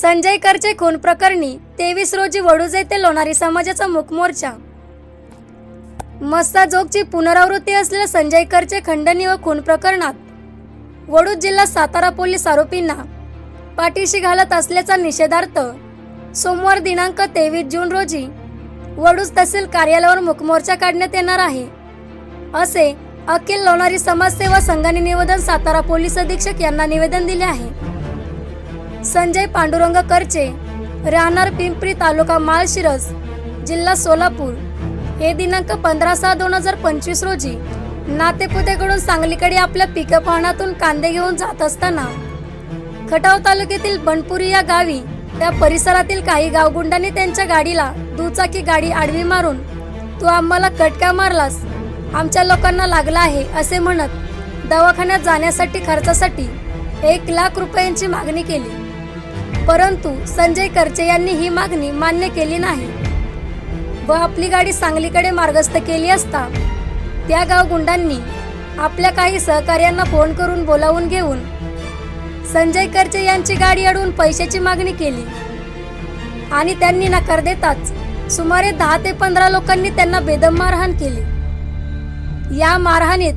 संजय करचे खून प्रकरणी तेवीस रोजी वडूज येथे लोणारी समाजाचा मुखमोर्चा मोर्चा. मस्ता जोगची पुनरावृत्ती असलेल्या संजय करचे खंडणी व खून प्रकरणात वडूज जिल्हा सातारा पोलीस आरोपींना पाठीशी घालत असल्याचा निषेधार्थ सोमवार दिनांक तेवीस जून रोजी वडूज तहसील कार्यालयावर मुखमोर्चा काढण्यात येणार आहे. असे अखिल लोणारी समाजसेवा संघाने निवेदन सातारा पोलीस अधीक्षक यांना निवेदन दिले आहे. संजय पांडुरंग करचे राहणार पिंपरी तालुका माळशिरस जिल्हा सोलापूर. हे दिनांक पंधरा सहा दोन हजार पंचवीस रोजी नातेपुतेकडून सांगलीकडे आपल्या पिकअप वाहनातून कांदे घेऊन जात असताना खटाव तालुक्यातील बनपुरी या गावी त्या परिसरातील काही गावगुंडांनी त्यांच्या गाडीला दुचाकी गाडी आडवी मारून तू आम्हाला कटका मारलास आमच्या लोकांना लागला आहे असे म्हणत दवाखान्यात जाण्यासाठी खर्चासाठी एक लाख रुपयांची मागणी केली. परंतु संजय करचे यांनी ही मागणी मान्य केली नाही. व आपली गाडी सांगलीकडे मार्गस्थ केली असता त्या गावगुंडांनी आपल्या काही सहकार्यांना फोन करून बोलावून घेऊन संजय करचे यांची गाडी अडवून पैशाची मागणी केली. आणि त्यांनी नकार देताच सुमारे दहा ते पंधरा लोकांनी त्यांना बेदम मारहाण केली. या मारहाणीत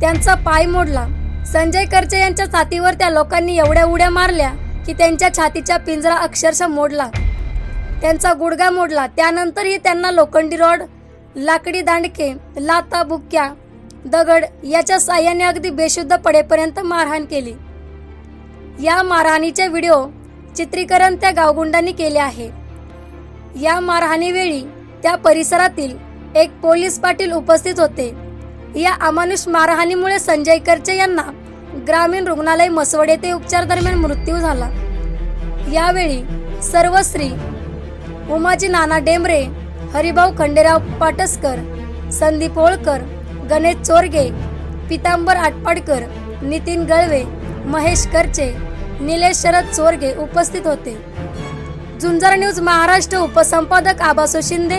त्यांचा पाय मोडला. संजय करचे यांच्या छातीवर त्या लोकांनी एवढ्या उड्या मारल्या की त्यांच्या छातीचा पिंजरा अक्षरशः मोडला. त्यांचा गुडगा मोडला. त्यानंतरही त्यांना लोखंडी रॉड लाकडी दांडके लाता बुक्क्या दगड याच्या साह्याने अगदी बेशुद्ध पडेपर्यंत मारहाण केली. या मारहाणीचे व्हिडिओ चित्रीकरण त्या गावगुंडांनी केले आहे. या मारहाणीवेळी त्या परिसरातील एक पोलीस पाटील उपस्थित होते. या अमानुष मारहाणीमुळे संजय करचे यांना ग्रामीण रुग्णालय मसवड येथे उपचार दरम्यान मृत्यू झाला. यावेळी सर्वश्री उमाजी नाना डेंबरे हरिभाऊ खंडेराव पाटसकर संदीप होळकर गणेश चोरगे पितांबर आटपाडकर नितीन गळवे महेश करचे निलेश शरद चोरगे उपस्थित होते. झुंजार न्यूज महाराष्ट्र उपसंपादक आबासो शिंदे